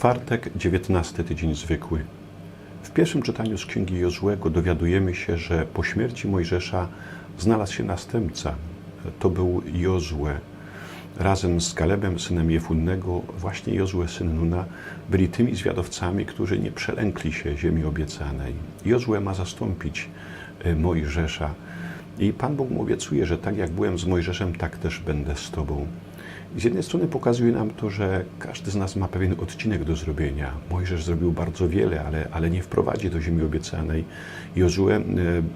Czwartek, 19 tydzień zwykły. W pierwszym czytaniu z Księgi Jozłego dowiadujemy się, że po śmierci Mojżesza znalazł się następca. To był Jozue. Razem z Kalebem, synem Jefunnego, właśnie Jozue, syn Nuna, byli tymi zwiadowcami, którzy nie przelękli się ziemi obiecanej. Jozue ma zastąpić y, Mojżesza. I Pan Bóg mu obiecuje, że tak jak byłem z Mojżeszem, tak też będę z Tobą. Z jednej strony pokazuje nam to, że każdy z nas ma pewien odcinek do zrobienia. Mojżesz zrobił bardzo wiele, ale, ale nie wprowadzi do ziemi obiecanej. Jozue e,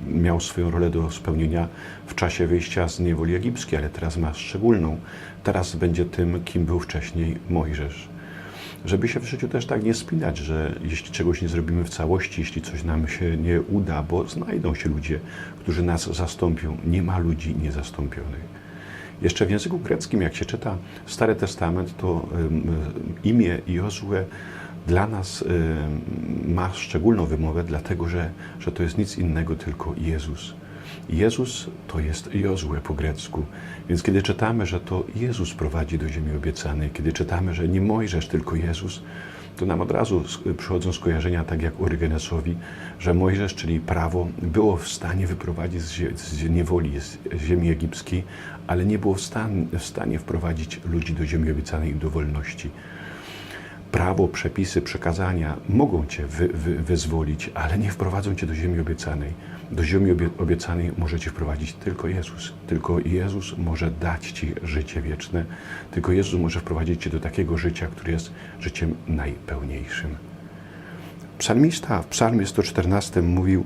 miał swoją rolę do spełnienia w czasie wyjścia z niewoli egipskiej, ale teraz ma szczególną. Teraz będzie tym, kim był wcześniej Mojżesz. Żeby się w życiu też tak nie spinać, że jeśli czegoś nie zrobimy w całości, jeśli coś nam się nie uda, bo znajdą się ludzie, którzy nas zastąpią. Nie ma ludzi niezastąpionych. Jeszcze w języku greckim, jak się czyta Stary Testament, to imię Jozue dla nas ma szczególną wymowę, dlatego że, że to jest nic innego, tylko Jezus. Jezus to jest Jozue po grecku. Więc kiedy czytamy, że to Jezus prowadzi do ziemi obiecanej, kiedy czytamy, że nie Mojżesz, tylko Jezus, to nam od razu przychodzą skojarzenia, tak jak Orygenesowi, że Mojżesz, czyli prawo, było w stanie wyprowadzić z niewoli, z ziemi egipskiej, ale nie było w, stan, w stanie wprowadzić ludzi do ziemi obiecanej i do wolności. Prawo, przepisy, przekazania mogą Cię wy, wy, wyzwolić, ale nie wprowadzą Cię do ziemi obiecanej. Do ziemi obiecanej może Cię wprowadzić tylko Jezus. Tylko Jezus może dać Ci życie wieczne. Tylko Jezus może wprowadzić Cię do takiego życia, które jest życiem najpełniejszym. Psalmista w psalmie 114 mówił,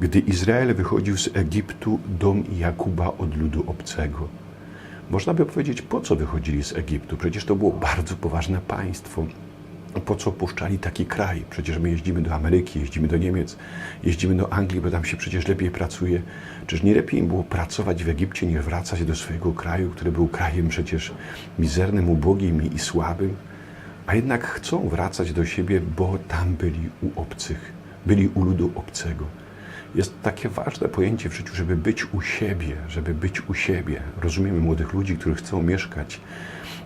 gdy Izrael wychodził z Egiptu, dom Jakuba od ludu obcego. Można by powiedzieć, po co wychodzili z Egiptu? Przecież to było bardzo poważne państwo. Po co opuszczali taki kraj? Przecież my jeździmy do Ameryki, jeździmy do Niemiec, jeździmy do Anglii, bo tam się przecież lepiej pracuje. Czyż nie lepiej im było pracować w Egipcie, niż wracać do swojego kraju, który był krajem przecież mizernym, ubogim i słabym? A jednak chcą wracać do siebie, bo tam byli u obcych, byli u ludu obcego. Jest takie ważne pojęcie w życiu, żeby być u siebie, żeby być u siebie. Rozumiemy młodych ludzi, którzy chcą mieszkać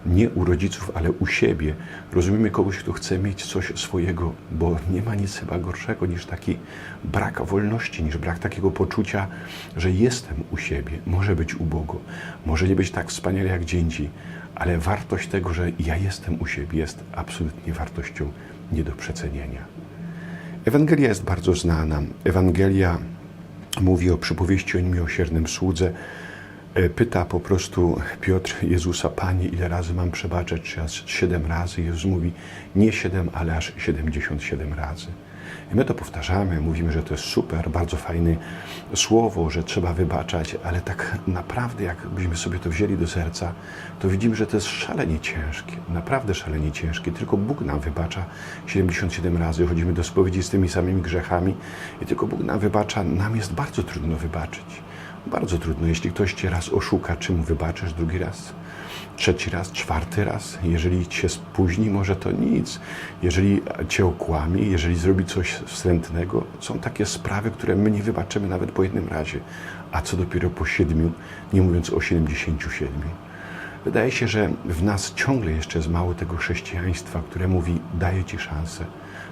nie u rodziców, ale u siebie. Rozumiemy kogoś, kto chce mieć coś swojego, bo nie ma nic chyba gorszego niż taki brak wolności, niż brak takiego poczucia, że jestem u siebie. Może być ubogo, może nie być tak wspaniale jak gdzie indziej, ale wartość tego, że ja jestem u siebie, jest absolutnie wartością nie do przecenienia. Ewangelia jest bardzo znana. Ewangelia mówi o przypowieści o miłosiernym słudze. Pyta po prostu Piotr Jezusa, Panie, ile razy mam przebaczać? Czy raz siedem razy? Jezus mówi, nie siedem, ale aż siedemdziesiąt siedem razy. I my to powtarzamy, mówimy, że to jest super, bardzo fajne słowo, że trzeba wybaczać, ale tak naprawdę, jakbyśmy sobie to wzięli do serca, to widzimy, że to jest szalenie ciężkie, naprawdę szalenie ciężkie. Tylko Bóg nam wybacza 77 razy, chodzimy do spowiedzi z tymi samymi grzechami i tylko Bóg nam wybacza, nam jest bardzo trudno wybaczyć. Bardzo trudno, jeśli ktoś cię raz oszuka, czy mu wybaczysz drugi raz, trzeci raz, czwarty raz. Jeżeli cię spóźni, może to nic. Jeżeli cię okłamie, jeżeli zrobi coś wstrętnego, są takie sprawy, które my nie wybaczymy nawet po jednym razie. A co dopiero po siedmiu, nie mówiąc o siedemdziesięciu siedmiu. Wydaje się, że w nas ciągle jeszcze jest mało tego chrześcijaństwa, które mówi: daję ci szansę.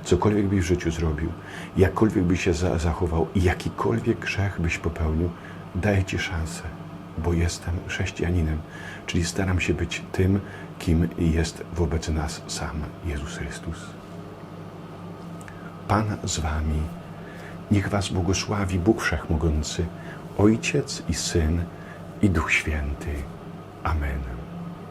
Cokolwiek byś w życiu zrobił, jakkolwiek byś się zachował i jakikolwiek grzech byś popełnił, daję Ci szansę, bo jestem chrześcijaninem, czyli staram się być tym, kim jest wobec nas sam Jezus Chrystus. Pan z Wami, niech Was błogosławi Bóg Wszechmogący, Ojciec i Syn i Duch Święty. Amen.